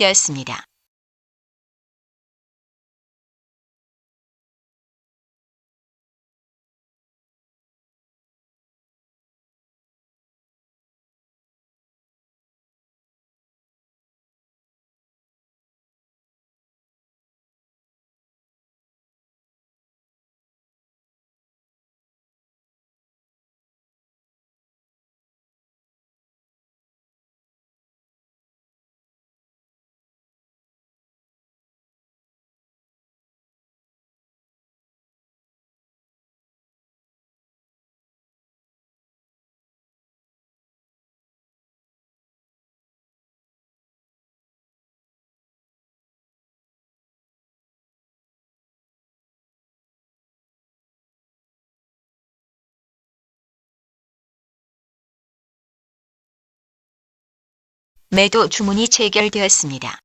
체결되었습니다. 매도 주문이 체결되었습니다.